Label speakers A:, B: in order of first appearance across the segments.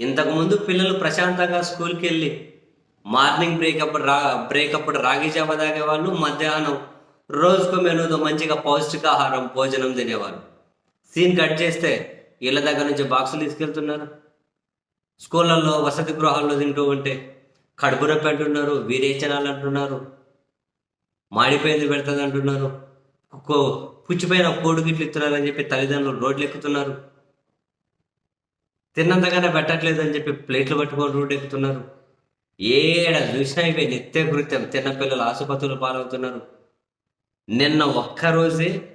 A: ఇంతకుముందు పిల్లలు ప్రశాంతంగా స్కూల్కి వెళ్ళి మార్నింగ్ బ్రేక్ అప్పుడు రా బ్రేక్ అప్పుడు రాగి జావ తాగేవాళ్ళు మధ్యాహ్నం రోజుకు మెనూతో మంచిగా పౌష్టికాహారం భోజనం తినేవారు. సీన్ కట్ చేస్తే ఇళ్ళ దగ్గర నుంచి బాక్సులు తీసుకెళ్తున్నారు. స్కూళ్ళల్లో వసతి గృహాల్లో తింటూ ఉంటే కడుపు నొప్పి అంటున్నారు వీరేచనాలు అంటున్నారు మాడిపోయింది పెడుతుంది అంటున్నారు. కో పుచ్చిపోయిన కోడుగిట్లు ఇస్తున్నారని చెప్పి తల్లిదండ్రులు రోడ్లు ఎక్కుతున్నారు తిన్నంతగానే పెట్టట్లేదు అని చెప్పి ప్లేట్లు పట్టుకొని రోడ్డు ఎక్కుతున్నారు. ఏడ చూసినా ఇవే నిత్య కృత్యం. తిన్న పిల్లలు ఆసుపత్రులు పాలవుతున్నారు. నిన్న ఒక్కరోజే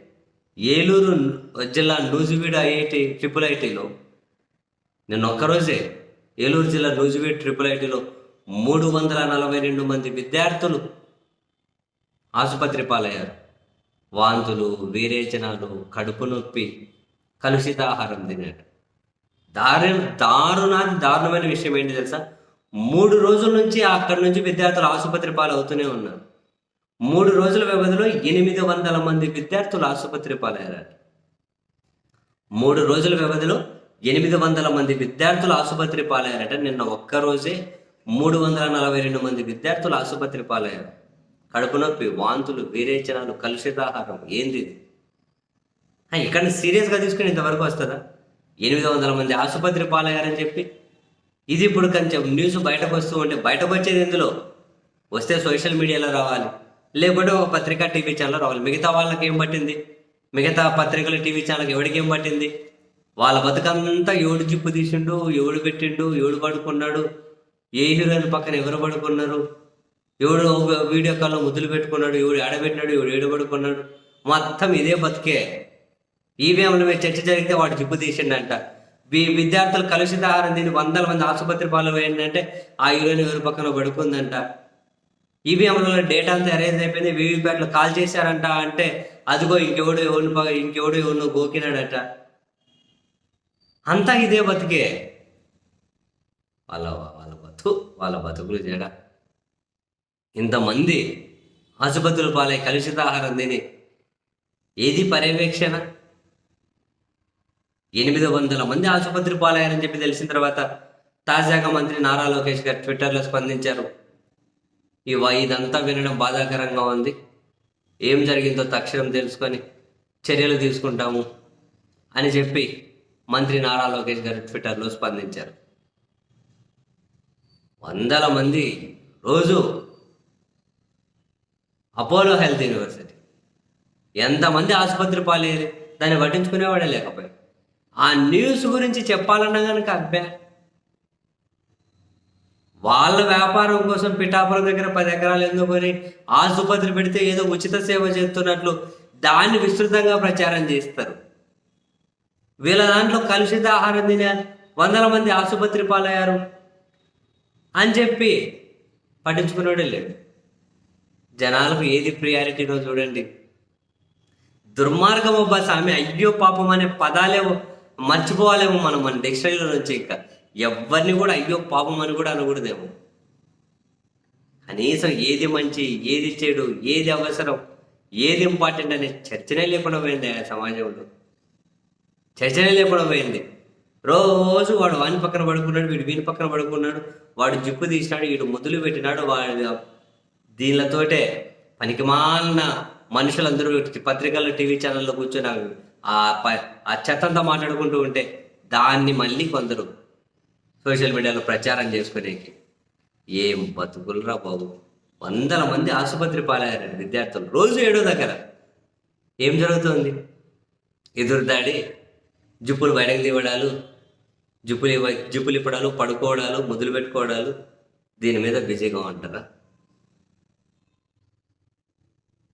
A: ఏలూరు జిల్లా నూజివీడు ఐఐటి ట్రిపుల్ ఐటీలో నిన్న ఒక్కరోజే ఏలూరు జిల్లా నూజివీడు ట్రిపుల్ ఐటీలో మూడు వందల నలభై రెండు మంది విద్యార్థులు ఆసుపత్రి పాలయ్యారు. వాంతులు వీరేచనాలు కడుపు నొప్పి కలుషిత ఆహారం దారు దారుణాది దారుణమైన విషయం ఏంటి తెలుసా? మూడు రోజుల నుంచి అక్కడి నుంచి విద్యార్థులు ఆసుపత్రి పాలవుతూనే ఉన్నారు. మూడు రోజుల వ్యవధిలో ఎనిమిది వందల మంది విద్యార్థులు ఆసుపత్రి పాలయ్యారు మూడు రోజుల వ్యవధిలో ఎనిమిది వందల మంది విద్యార్థులు ఆసుపత్రి పాలయ్యారట. నిన్న ఒక్క రోజే మూడు వందల నలభై రెండు మంది విద్యార్థులు ఆసుపత్రి పాలయ్యారు. కడుపు నొప్పి వాంతులు వీరేచనాలు కలుషితాహారం ఏంది ఇక్కడ సీరియస్గా తీసుకుని ఇంతవరకు వస్తుందా? ఎనిమిది వందల మంది ఆసుపత్రి పాలయ్యారని చెప్పి. ఇది ఇప్పుడు కొంచెం న్యూస్ బయటకు వస్తూ ఉంటే బయటకు వచ్చేది ఎందులో? వస్తే సోషల్ మీడియాలో రావాలి. లేకుంటే ఒక పత్రిక టీవీ ఛానల్ రావాలి. మిగతా వాళ్ళకి ఏం పట్టింది? మిగతా పత్రికలు టీవీ ఛానల్కి ఎవడికి ఏం పట్టింది? వాళ్ళ బతుకంతా ఎవడు జిప్పు తీసిండు ఎవడు పెట్టిండు ఎవడు పడుకున్నాడు ఏ హీరోయిన్ పక్కన ఎవరు పడుకున్నారు? ఎవడు వీడియో కాల్లో ముద్దులు పెట్టుకున్నాడు ఎవడు ఆడబెట్టినాడు ఎవడు ఏడు పడుకున్నాడు మొత్తం ఇదే బతికే. ఈవీఎంల మీద చర్చ జరిగితే వాడు జిప్పు తీసిండంట. వి విద్యార్థులు కలుషిత ఆహారం తిని వందల మంది ఆసుపత్రి పాలు ఏంటంటే ఆ హీరోయిన్ ఎవరి పక్కన పడుకుందంట. ఈవీఎంలలో డేటా అంతా అరేంజ్ అయిపోయింది వీవీప్యాట్లు కాల్ చేశారంట అంటే అదిగో ఇంకెవడు ఎవరిని ఇంకెవడు ఎవరినో గోకినాడట. అంతా ఇదే బతికే. వాళ్ళ వాళ్ళ బతు వాళ్ళ బతుకులు చేయడ ఇంతమంది ఆసుపత్రులు పాలై కలుషిత ఆహారం తిని ఏది పర్యవేక్షణ? ఎనిమిది వందల మంది ఆసుపత్రి పాలయ్యారని చెప్పి తెలిసిన తర్వాత తాజాగా మంత్రి నారా లోకేష్ గారు ట్విట్టర్లో స్పందించారు. ఇవ ఇదంతా వినడం బాధాకరంగా ఉంది. ఏం జరిగిందో తక్షణం తెలుసుకొని చర్యలు తీసుకుంటాము అని చెప్పి మంత్రి నారా లోకేష్ గారు ట్విట్టర్లో స్పందించారు. వందల మంది రోజు అపోలో హెల్త్ యూనివర్సిటీ. ఎంతమంది ఆసుపత్రి పాలేరు దాన్ని పట్టించుకునేవాడే లేకపోయాడు. ఆ న్యూస్ గురించి చెప్పాలన్నా కనుక అబ్బా. వాళ్ళ వ్యాపారం కోసం పిఠాపురం దగ్గర పది ఎకరాలు ఎందుకొని ఆసుపత్రి పెడితే ఏదో ఉచిత సేవ చేస్తున్నట్లు దాన్ని విస్తృతంగా ప్రచారం చేస్తారు. వీళ్ళ దాంట్లో కలుషిత ఆహారం తిన వందల మంది ఆసుపత్రి పాలయ్యారు అని చెప్పి పట్టించుకునేవాడే లేడు. జనాలకు ఏది ప్రియారిటీనో చూడండి. దుర్మార్గం అబ్బా స్వామి అయ్యో పాపం అనే పదాలే మర్చిపోవాలేమో మనం మన డిక్షనరీలో నుంచి ఇంకా. ఎవరిని కూడా అయ్యో పాపం అని కూడా అనకూడదేమో. కనీసం ఏది మంచి ఏది చెడు ఏది అవసరం ఏది ఇంపార్టెంట్ అనే చర్చనే లేకుండా పోయింది ఆ సమాజంలో. చర్చనే లేకుండా పోయింది. రోజు వాడు వాని పక్కన పడుకున్నాడు వీడు వీని పక్కన పడుకున్నాడు వాడు జిప్పు తీసినాడు వీడు ముద్దులు పెట్టినాడు వాడు దీనిలతోటే పనికిమాలిన మనుషులందరూ పత్రికల్లో టీవీ ఛానల్లో కూర్చొని ఆ ప- ఆ చెత్తంతా మాట్లాడుకుంటూ ఉంటే దాన్ని మళ్ళీ కొందరు సోషల్ మీడియాలో ప్రచారం చేసుకునేకి ఏం బతుకులరా బాబు? వందల మంది ఆసుపత్రి పాలయ్యారండి విద్యార్థులు రోజు ఏడో దగ్గర. ఏం జరుగుతుంది? ఎదురుదాడి జుప్పులు బయటకు తీవడాలు జుప్పులు ఇవ్వ- జుప్పులు ఇప్పడాలు పడుకోవడాలు ముద్దులు పెట్టుకోవడాలు దీని మీద బిజీగా ఉంటారా?